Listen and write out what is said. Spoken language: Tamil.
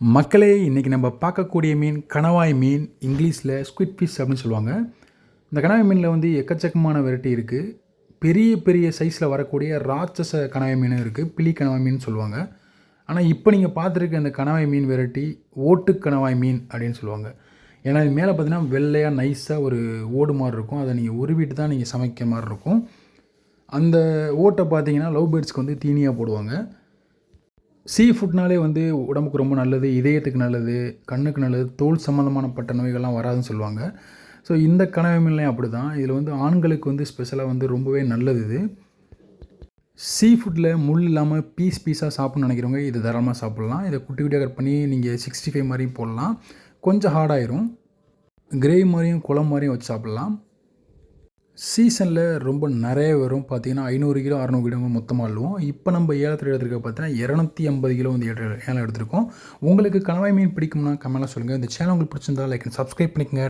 மக்களே இன்றைக்கி நம்ம பார்க்கக்கூடிய மீன் கணவாய் மீன் இங்கிலீஷில் ஸ்குவிட் பீஸ் அப்படின்னு சொல்லுவாங்க. இந்த கணவாய் மீனில் வந்து எக்கச்சக்கமான வெரைட்டி இருக்குது பெரிய பெரிய சைஸில் வரக்கூடிய ராட்சச கணவாய் மீனும் இருக்குது பிலி கணவாய் மீன் சொல்லுவாங்க. ஆனால் இப்போ நீங்கள் பார்த்துருக்க இந்த கணவாய் மீன் வெரைட்டி ஓட்டு கணவாய் மீன் அப்படின்னு சொல்லுவாங்க. ஏன்னா இது மேலே பார்த்தீங்கன்னா வெள்ளையாக நைஸாக ஒரு ஓடு மாதிரி இருக்கும். அதை நீங்கள் உருவிட்டு தான் நீங்கள் சமைக்கிற மாதிரி இருக்கும். அந்த ஓட்டை பார்த்தீங்கன்னா லவ் பேர்ட்ஸ்க்கு வந்து தீனியாக போடுவாங்க. சீ ஃபுட்னாலே வந்து உடம்புக்கு ரொம்ப நல்லது இதயத்துக்கு நல்லது கண்ணுக்கு நல்லது தோல் சம்மந்தமானப்பட்ட நோய்கள்லாம் வராதுன்னு சொல்லுவாங்க. ஸோ இந்த கனவை அப்படி தான் இதில் வந்து ஆண்களுக்கு வந்து ஸ்பெஷலாக வந்து ரொம்பவே நல்லது இது. சீ ஃபுட்டில் முள் இல்லாமல் பீஸ் பீஸாக சாப்பிட்ணும்னு நினைக்கிறவங்க இது தாராளமாக சாப்பிட்லாம். இதை குட்டி குட்டியாக கட் பண்ணி நீங்கள் சிக்ஸ்டி ஃபைவ் மாதிரியும் போடலாம். கொஞ்சம் ஹார்டாயிரும் கிரேவி மாதிரியும் குளம் மாதிரியும் வச்சு சாப்பிட்லாம். சீசனில் ரொம்ப நிறைய வரும். பார்த்தீங்கன்னா ஐநூறு கிலோ அறநூறு கிலோ மொத்தமாக அள்ளுவோம். இப்போ நம்ம ஏலத்தில் எடுத்துருக்க பார்த்தீங்கன்னா இரநூத்தி ஐம்பது கிலோ வந்து ஏல- ஏலம் எடுத்திருக்கோம். உங்களுக்கு கணவாய் மீன் பிடிக்கும்னா கமெண்ட்லாம் சொல்லுங்கள் இந்த சேனல் உங்களுக்கு பிடிச்சிருந்தா லைக் சப்ஸ்கிரைப் பண்ணிக்கங்க.